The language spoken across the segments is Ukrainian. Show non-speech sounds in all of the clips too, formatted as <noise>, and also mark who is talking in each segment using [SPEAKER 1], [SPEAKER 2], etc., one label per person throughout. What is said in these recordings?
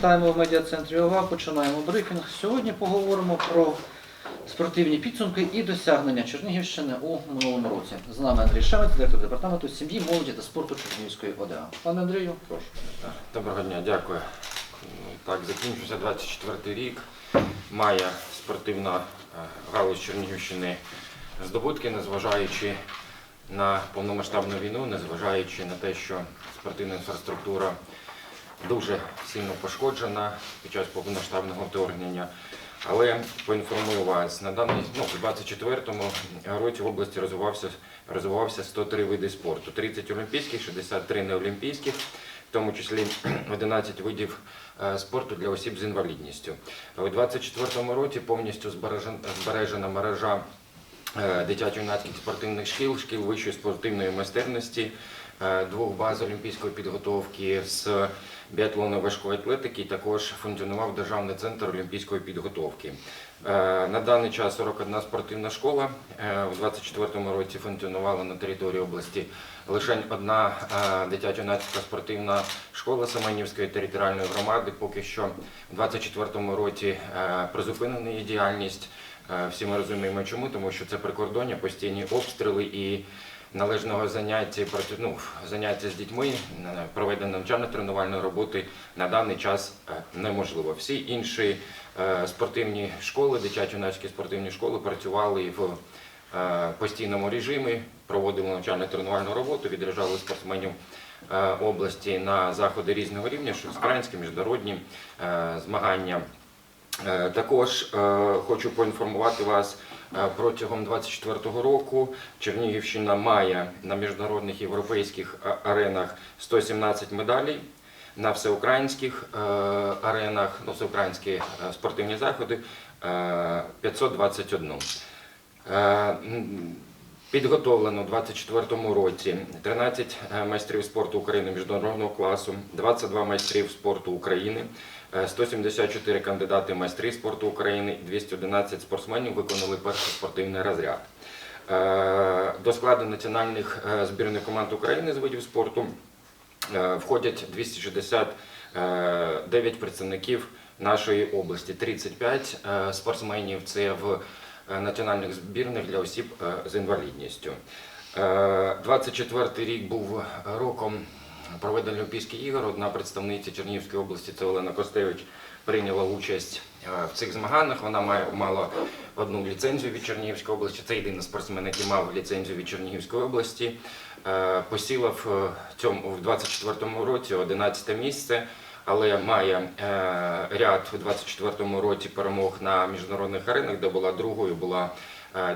[SPEAKER 1] Вітаємо в медіа-центрі ОВА. Починаємо брифінг. Сьогодні поговоримо про спортивні підсумки і досягнення Чернігівщини у минулому році. З нами Андрій Шемець, директор департаменту сім'ї, молоді та спорту Чернігівської ОДА. Пане Андрію, прошу.
[SPEAKER 2] Доброго дня, дякую. Так, закінчився 24 рік. Має спортивна е, галузь Чернігівщини здобутки, незважаючи на повномасштабну війну, незважаючи на те, що спортивна інфраструктура дуже сильно пошкоджена під час повномасштабного вторгнення. Але поінформую вас, на даний ну, у 24-му році в області розвивався, розвивався 103 види спорту, 30 олімпійських, 63 неолімпійських, в тому числі <clears throat> 11 видів е, спорту для осіб з інвалідністю. У 24-му році повністю збережен- збережена мережа е, дитячо-юнацьких спортивних шкіл, шкіл вищої спортивної майстерності, е, двох баз олімпійської підготовки з біатлону важкої атлетики. Також функціонував Державний центр олімпійської підготовки. Е, На даний час 41 спортивна школа. Е, У 2024 році функціонувала на території області лише одна е, дитячо-юнацька спортивна школа Семенівської територіальної громади. Поки що у 2024 році призупинена її діяльність. Всі ми розуміємо, чому, тому що це прикордоння, постійні обстріли і належного заняття ну, заняття з дітьми, е, проведення навчально-тренувальної роботи на даний час е, неможливо. Всі інші е, спортивні школи, дитячо-юнацькі спортивні школи працювали в постійному режимі, проводили навчально-тренувальну роботу, відряджали спортсменів області на заходи різного рівня, що українські, міжнародні змагання. Е, Також е, хочу поінформувати вас е, протягом 2024 року Чернігівщина має на міжнародних європейських аренах 117 медалей. На всеукраїнських аренах, ну, всеукраїнські спортивні заходи е, 521. Е, Підготовлено у 2024 році 13 майстрів спорту України міжнародного класу, 22 майстрів спорту України, 174 кандидати майстри спорту України, і 211 спортсменів виконали перший спортивний розряд. Е, До складу національних е, збірних команд України з видів спорту е, входять 269 представників нашої області, 35 е, спортсменів це в е, національних збірних для осіб е, з інвалідністю. Е, 24 рік був роком проведення Олімпійських ігор. Одна представниця Чернігівської області, це Олена Костевич, прийняла участь е, в цих змаганнях. Вона має мала одну ліцензію від Чернігівської області. Це єдиний спортсмен, який мав ліцензію від Чернігівської області. Е, Посіла в е, цьому в 24-му році 11 місце але має ряд у 24-му році перемог на міжнародних аренах, де була другою, була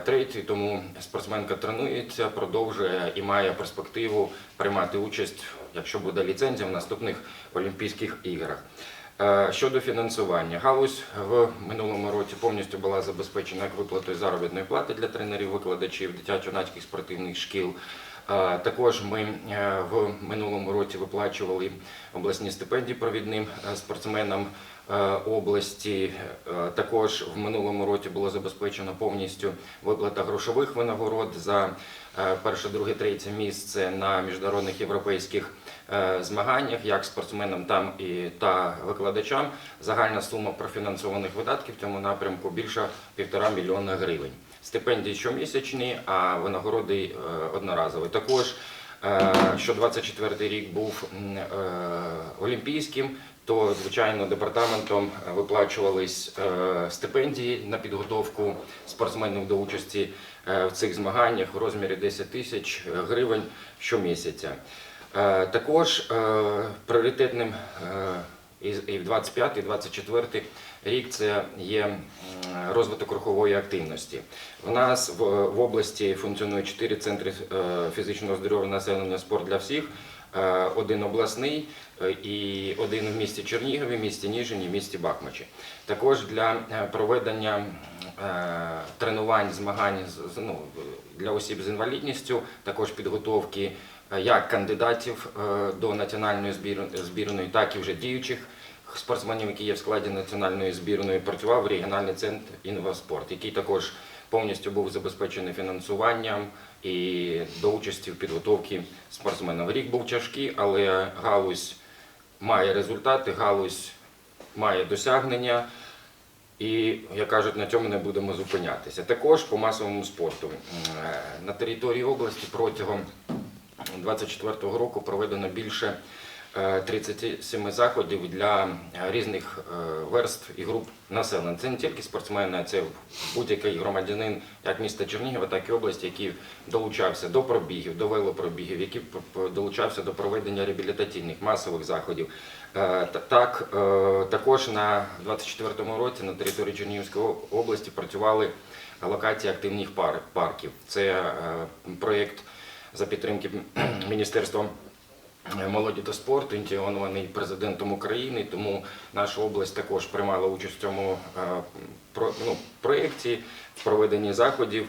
[SPEAKER 2] третьою. Тому спортсменка тренується, продовжує і має перспективу приймати участь, якщо буде ліцензія, в наступних Олімпійських іграх. Е, Щодо фінансування, галузь в минулому році повністю була забезпечена як виплатою заробітної плати для тренерів, викладачів дитячо-юнацьких спортивних шкіл. Е, Також ми е, в минулому році виплачували обласні стипендії провідним спортсменам області. Е, Також в минулому році було забезпечено повністю виплата грошових винагород за е, перше, друге, третє місце на міжнародних європейських е, змаганнях, як спортсменам там і та викладачам. Загальна сума профінансованих видатків в цьому напрямку більше півтора мільйона гривень. Стипендії щомісячні, а винагороди е, одноразові. Також е, що 24 рік був е, олімпійським, то звичайно департаментом е, виплачувались е, стипендії на підготовку спортсменів до участі е, в цих змаганнях в розмірі 10 тисяч гривень щомісяця. Також пріоритетним і в 25 і 24 рік це є розвиток рухової активності. У нас в, в області функціонує 4 центри фізичного здоров'я населення спорт для всіх. Е, Один обласний е, і один в місті Чернігові, місті Ніжині, місті Бахмачі. Також для е, проведення тренувань, змагань ну, для осіб з інвалідністю, також підготовки як кандидатів до національної збір- збірної, так і вже діючих спортсменів, які є в складі національної збірної, працював регіональний центр інваспорт, який також повністю був забезпечений фінансуванням і до участі в підготовці спортсменів. Рік був тяжкий, але галузь має результати, галузь має досягнення. І, як кажуть, на цьому не будемо зупинятися. Також по масовому спорту. Е, На території області протягом 2024 року проведено більше 37 заходів для е, різних е, верств і груп населення. Це не тільки спортсмени, це будь-який громадянин як міста Чернігова, так і області, який долучався до пробігів, до велопробігів, який долучався до проведення реабілітаційних масових заходів. Е, Так, е, також на 24-му році на території Чернігівської області працювали локації активних пар- парків. Це е, проєкт за підтримки <clears throat> Міністерства молоді та спорту, ініційований президентом України. Тому наша область також приймала участь в цьому е, ну, проєкті в проведенні заходів.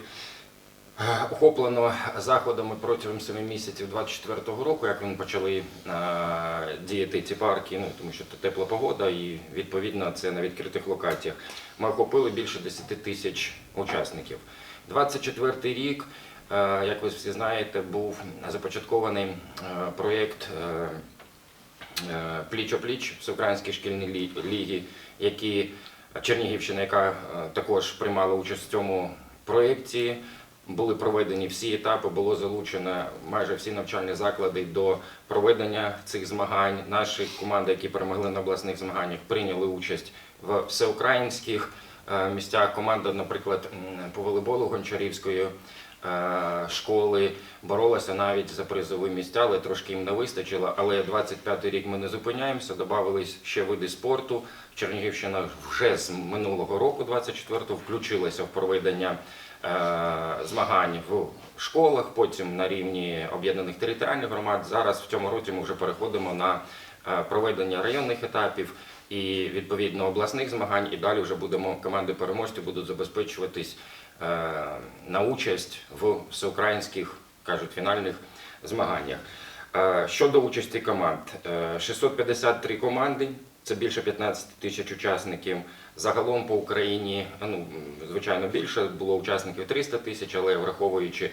[SPEAKER 2] Е, Охоплено заходами протягом 7 місяців 24-го року, як вони почали е, діяти ці парки, ну тому що це тепла погода і відповідно це на відкритих локаціях. Ми охопили більше 10 тисяч учасників. 24-й рік, е, як ви всі знаєте, був започаткований е, проєкт е, е, пліч-о-пліч всеукраїнські шкільні лі- ліги, які Чернігівщина, яка е, також приймала участь в цьому проєкті. Були проведені всі етапи, було залучено майже всі навчальні заклади до проведення цих змагань. Наші команди, які перемогли на обласних змаганнях, прийняли участь в всеукраїнських е, місцях. Команда, наприклад, по волейболу Гончарівської е, школи боролася навіть за призові місця, але трошки їм не вистачило. Але 25-й рік ми не зупиняємося, додавались ще види спорту. Чернігівщина вже з минулого року, 24-го, включилася в проведення е, змагань в школах, потім на рівні об'єднаних територіальних громад. Зараз в цьому році ми вже переходимо на е, проведення районних етапів і відповідно обласних змагань. І далі вже будемо команди переможців будуть забезпечуватись е, на участь в всеукраїнських кажуть фінальних змаганнях. Е, Щодо участі команд, е, 653 команди, це більше 15 тисяч учасників. Загалом по Україні, ну звичайно, більше було учасників 300 тисяч, але враховуючи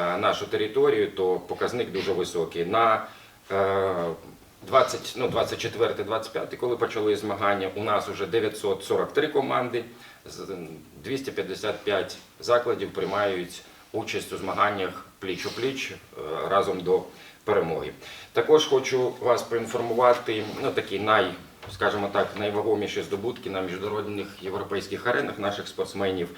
[SPEAKER 2] е, нашу територію, то показник дуже високий. На е, 20, ну, 24-25, коли почали змагання, у нас вже 943 команди, 255 закладів приймають участь у змаганнях пліч-о-пліч е, разом до перемоги. Також хочу вас поінформувати, ну такі най, скажімо так, найвагоміші здобутки на міжнародних європейських аренах наших спортсменів.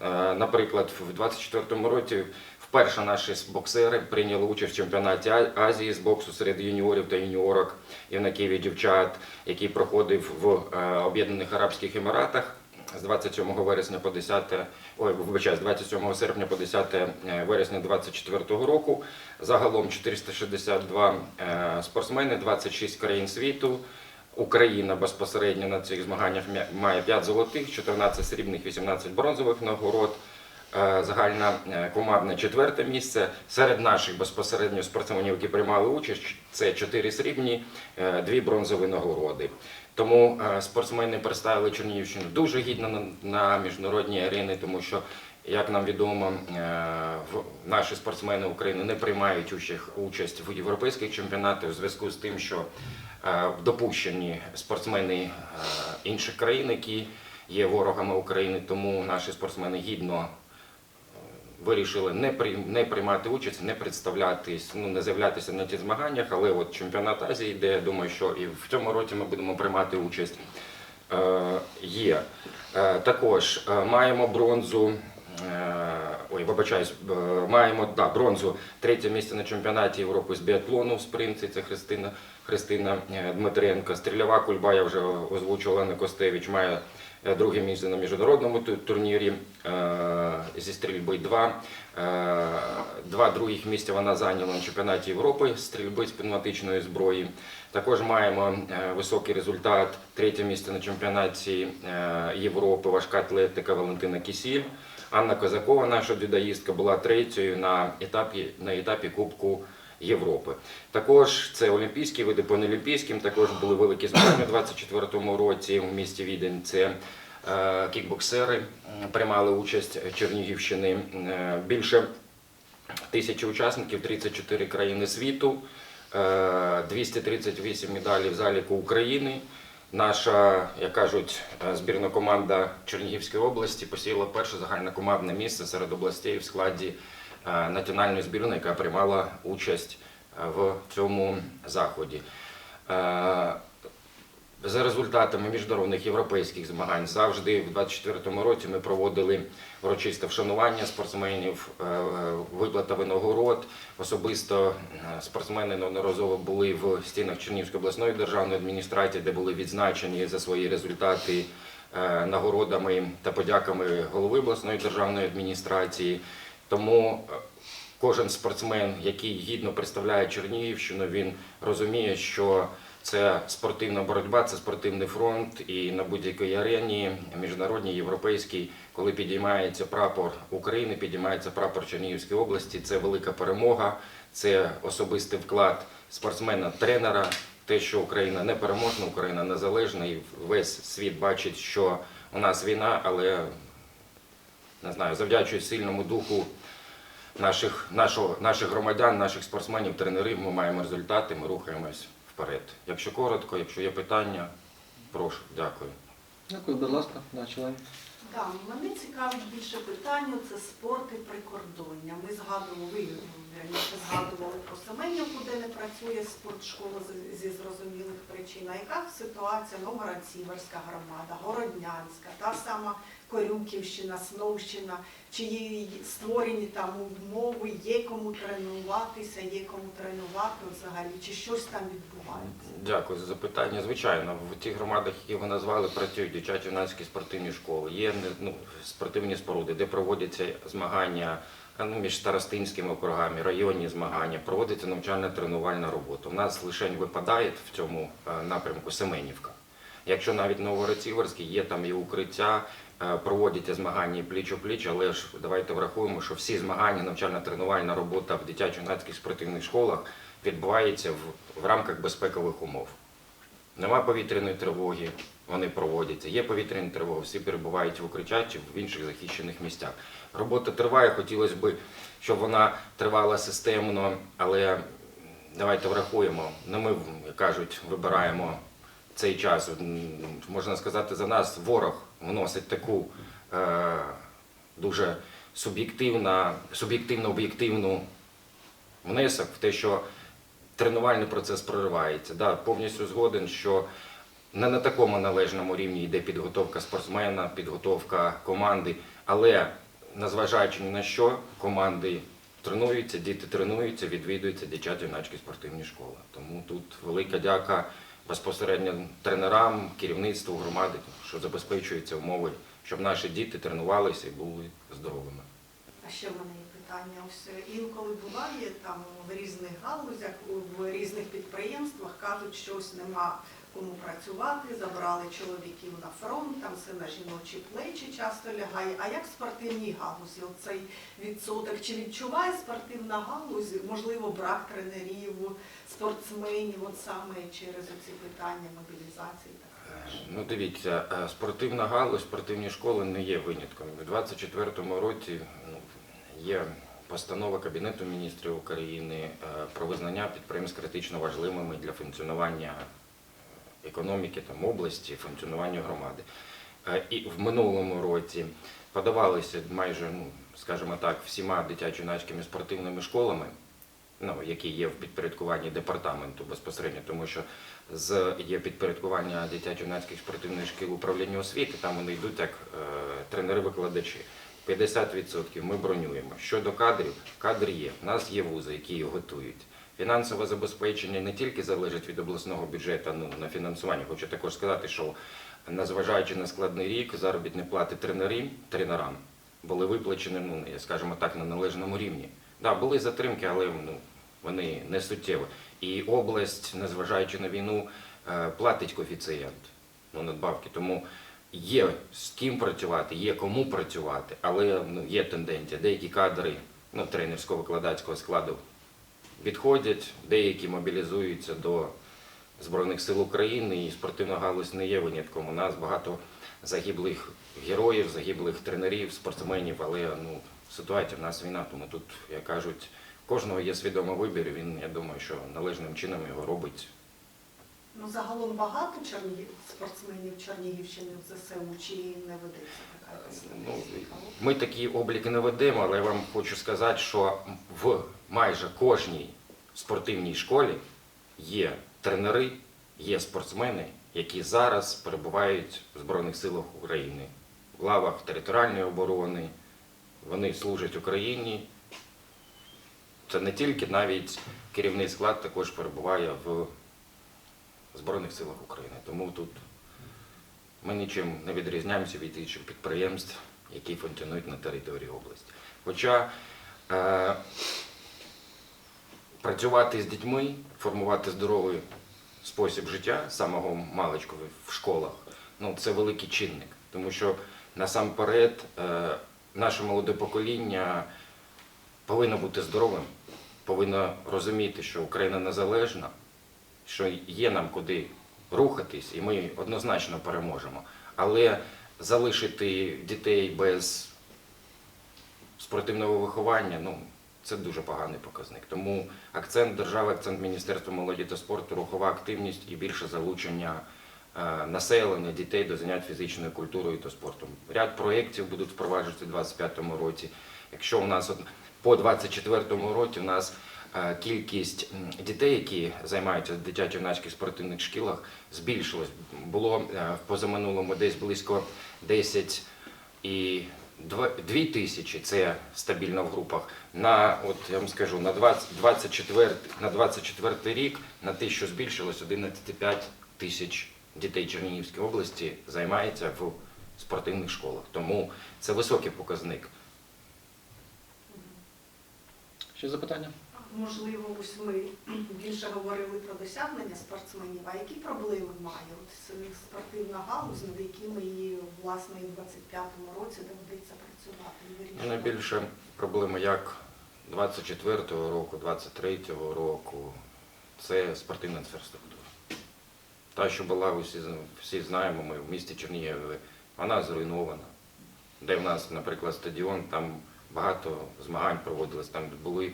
[SPEAKER 2] Е, Наприклад, в 2024 році вперше наші боксери прийняли участь в чемпіонаті Азії з боксу серед юніорів та юніорок юнаків і дівчат, який проходив в е, Об'єднаних Арабських Еміратах з 27 вересня по 10, ой, вибачаю, з 27 серпня по 10 вересня 2024 року. Загалом 462 е, спортсмени, 26 країн світу. Україна безпосередньо на цих змаганнях має 5 золотих, 14 срібних, 18 бронзових нагород. Е, Загальна е, командне четверте місце. Серед наших безпосередньо спортсменів, які приймали участь, це 4 срібні, 2 бронзові нагороди. Тому е, спортсмени представили Чернігівщину дуже гідно на, на міжнародній арені, тому що, як нам відомо, е, наші спортсмени України не приймають участь, в європейських чемпіонатах у зв'язку з тим, що е, допущені спортсмени е, інших країн, які є ворогами України, тому наші спортсмени гідно вирішили не, при, не приймати участь, не представлятись, ну не з'являтися на ті змаганнях, але от чемпіонат Азії, де я думаю, що і в цьому році ми будемо приймати участь, е, є. Е, також е, маємо бронзу. Ой, вибачаюсь, маємо да, бронзу третє місце на чемпіонаті Європи з біатлону в спринті. Це Христина, Христина Дмитренко. Стрільова кульба, я вже озвучувала Олена Костевич, має друге місце на міжнародному турнірі е, зі стрільби 2. Е, Два других місця вона зайняла на чемпіонаті Європи стрільби з пневматичної зброї. Також маємо е, високий результат. Третє місце на чемпіонаті е, Європи важка атлетика Валентина Кісіль. Анна Козакова, наша дзюдоїстка, була третьою на етапі, на етапі Кубку Європи. Також це олімпійські види по неолімпійським, також були великі змагання у 2024 році в місті Відень. Це е, кікбоксери приймали участь Чернігівщини. Е, Більше тисячі учасників, 34 країни світу, е, 238 медалей в заліку України. Наша, як кажуть, е, збірна команда Чернігівської області посіяла перше загальнокомандне місце серед областей в складі е, національної збірної, яка приймала участь е, в цьому заході. Е, За результатами міжнародних європейських змагань завжди в 2024 році ми проводили урочисте вшанування спортсменів, е, е, виплата винагород. Особисто е, спортсмени неодноразово були в стінах Чернігівської обласної державної адміністрації, де були відзначені за свої результати е, нагородами та подяками голови обласної державної адміністрації. Тому е, кожен спортсмен, який гідно представляє Чернігівщину, він розуміє, що це спортивна боротьба, це спортивний фронт, і на будь-якій арені, міжнародній, європейській, коли підіймається прапор України, підіймається прапор Чернігівської області, це велика перемога, це особистий вклад спортсмена-тренера. Те, що Україна не переможна, Україна незалежна, і весь світ бачить, що у нас війна, але не знаю, завдячуючи сильному духу наших, нашого, наших громадян, наших спортсменів, тренерів, ми маємо результати, ми рухаємось вперед. Якщо коротко, якщо є питання, прошу, дякую.
[SPEAKER 1] Дякую, будь ласка, да, член.
[SPEAKER 3] Да, мене цікавить більше питання це спорт і прикордоння. Ми згадували, ви раніше згадували про Семенівку, де не працює спортшкола зі зрозумілих причин. А яка ситуація Новгород-Сіверська громада, Городнянська, та сама Корюківщина, Сновщина, чи є створені там умови, є кому тренуватися, є кому тренувати взагалі, чи щось там відбувається?
[SPEAKER 2] Дякую за запитання. Звичайно, в тих громадах, які ви назвали, працюють дитячі юнацькі спортивні школи. Є ну, спортивні споруди, де проводяться змагання ну, між старостинськими округами, районні змагання, проводиться навчально-тренувальна робота. У нас лише випадає в цьому напрямку Семенівка. Якщо навіть Новгород-Сіверський, є там і укриття, проводяться змагання пліч-о-пліч, але ж давайте врахуємо, що всі змагання, навчально-тренувальна робота в дитячо-юнацьких спортивних школах відбувається в, в рамках безпекових умов. Нема повітряної тривоги, вони проводяться. Є повітряні тривоги, всі перебувають в укриттях чи в інших захищених місцях. Робота триває, хотілося б, щоб вона тривала системно, але давайте врахуємо. Не ми, як кажуть, вибираємо цей час. Можна сказати, за нас ворог вносить таку е, дуже суб'єктивна, суб'єктивно-об'єктивну внесок в те, що тренувальний процес проривається. Да, повністю згоден, що не на такому належному рівні йде підготовка спортсмена, підготовка команди, але незважаючи ні на що, команди тренуються, діти тренуються, відвідуються дитячі юнацькі спортивні школи. Тому тут велика дяка безпосередньо тренерам, керівництву громади, що забезпечуються умови, щоб наші діти тренувалися і були здоровими.
[SPEAKER 3] А ще в мене є питання. Ось е, інколи буває там в різних галузях, в різних підприємствах кажуть, що ось нема кому працювати, забрали чоловіків на фронт, там все на жіночі плечі часто лягає. А як в спортивній галузі? Оцей відсоток? Чи відчуває спортивна галузь, можливо, брак тренерів, спортсменів, от саме через ці питання мобілізації?
[SPEAKER 2] Ну, дивіться, е, спортивна галузь, спортивні школи не є винятком. У 2024 році ну, є постанова Кабінету міністрів України е, про визнання підприємств критично важливими для функціонування економіки там, області, функціонування громади. Е, І в минулому році подавалися майже, ну, скажімо так, всіма дитячо-юнацькими спортивними школами, ну, які є в підпорядкуванні департаменту безпосередньо, тому що з є підпорядкування дитячо-юнацьких спортивних шкіл управління освіти, там вони йдуть як е, тренери-викладачі. 50% ми бронюємо. Щодо кадрів, кадр є. У нас є вузи, які їх готують. Фінансове забезпечення не тільки залежить від обласного бюджету ну, на фінансування. Хочу також сказати, що незважаючи на складний рік, заробітні плати тренерів, тренерам були виплачені, ну, скажімо так, на належному рівні. Да, були затримки, але ну, вони не суттєві. І область, незважаючи на війну, е, платить коефіцієнт ну, надбавки. Тому є з ким працювати, є кому працювати, але ну, є тенденція. Деякі кадри ну, тренерсько-викладацького складу відходять, деякі мобілізуються до Збройних сил України, і спортивна галузь не є винятком. У нас багато загиблих героїв, загиблих тренерів, спортсменів, але ну, ситуація в нас війна, тому тут, як кажуть, кожного є свідомий вибір, і він, я думаю, що належним чином його робить
[SPEAKER 3] Ну, загалом багато чернігів... спортсменів Чернігівщини в ЗСУ чи не ведеться така
[SPEAKER 2] Ну? Ми такі обліки не ведемо, але я вам хочу сказати, що в майже кожній спортивній школі є тренери, є спортсмени, які зараз перебувають в Збройних силах України, в лавах територіальної оборони. Вони служать Україні. Це не тільки навіть керівний склад також перебуває в Збройних силах України. Тому тут ми нічим не відрізняємося від інших підприємств, які функціонують на території області. Хоча е, працювати з дітьми, формувати здоровий спосіб життя самого маличку в школах, ну, це великий чинник. Тому що насамперед е, наше молоде покоління повинно бути здоровим, повинно розуміти, що Україна незалежна, що є нам куди рухатись, і ми однозначно переможемо. Але залишити дітей без спортивного виховання, ну, це дуже поганий показник. Тому акцент держави, акцент Міністерства молоді та спорту, рухова активність і більше залучення е, населення, дітей до занять фізичною культурою та спортом. Ряд проєктів будуть впроваджуватися у 2025 році. Якщо у нас от по 2024 році у нас кількість дітей, які займаються дитячо-юнацьких спортивних шкілах, збільшилась. Було е, в позаминулому десь близько 10 і 2 тисячі, це стабільно в групах. На, от я вам скажу, на 20, 24, на 24 рік на те, що збільшилось 11,5 тисяч дітей Чернігівської області займається в спортивних школах. Тому це високий показник.
[SPEAKER 1] Ще запитання?
[SPEAKER 3] Можливо, ось ми більше говорили про досягнення спортсменів, а які проблеми має от спортивна галузь, над якими її власне в 25-му році доведеться працювати?
[SPEAKER 2] Найбільша проблема як 24-го року, 23-го року це спортивна інфраструктура. Та, що була, всі, всі знаємо, ми в місті Чернігові, вона зруйнована. Де в нас, наприклад, стадіон, там багато змагань проводилось, там були,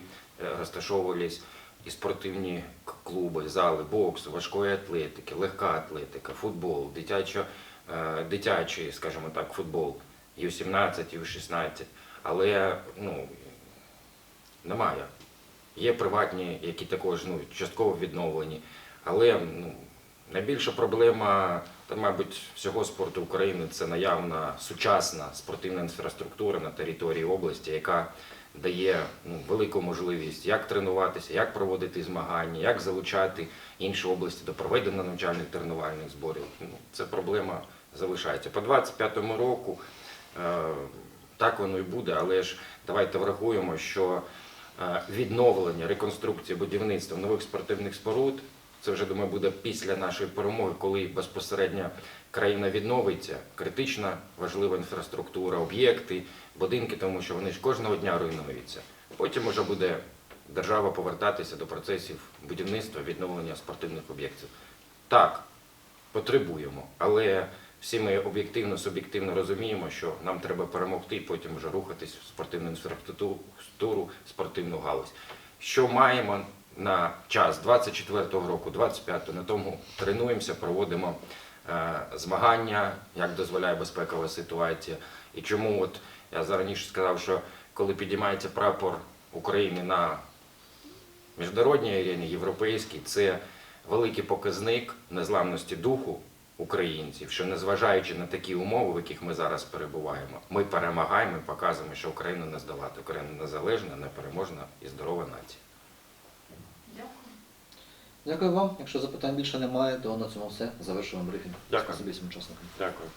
[SPEAKER 2] розташовувались і спортивні клуби, зали, боксу, важкої атлетики, легка атлетика, футбол, дитячо, е, дитячий, скажімо так, футбол, Ю-17, Ю-16. Але ну, немає. Є приватні, які також ну, частково відновлені. Але ну, найбільша проблема, та, мабуть, всього спорту України це наявна сучасна спортивна інфраструктура на території області, яка дає ну, велику можливість як тренуватися, як проводити змагання, як залучати інші області до проведення навчальних тренувальних зборів. Ну, це проблема залишається. По 25-му року е, так воно і буде, але ж давайте врахуємо, що е, відновлення, реконструкція, будівництво нових спортивних споруд це вже думаю буде після нашої перемоги, коли безпосередньо країна відновиться, критична важлива інфраструктура, об'єкти, будинки, тому що вони ж кожного дня руйнуються. Потім вже буде держава повертатися до процесів будівництва, відновлення спортивних об'єктів. Так, потребуємо, але всі ми об'єктивно, суб'єктивно розуміємо, що нам треба перемогти потім вже рухатись в спортивну інфраструктуру, спортивну галузь. Що маємо на час 24-го року, 25-го, на тому тренуємося, проводимо е, змагання, як дозволяє безпекова ситуація. І чому от я зараніше сказав, що коли підіймається прапор України на міжнародній арені, європейській, це великий показник незламності духу українців, що незважаючи на такі умови, в яких ми зараз перебуваємо, ми перемагаємо і показуємо, що Україна не здолати. Україна незалежна, непереможна і здорова нація.
[SPEAKER 1] Дякую. Вам. Якщо запитань більше немає, то на цьому все. Завершуємо брифінг.
[SPEAKER 2] Дякую.
[SPEAKER 1] Спасибі всім учасникам.
[SPEAKER 2] Дякую.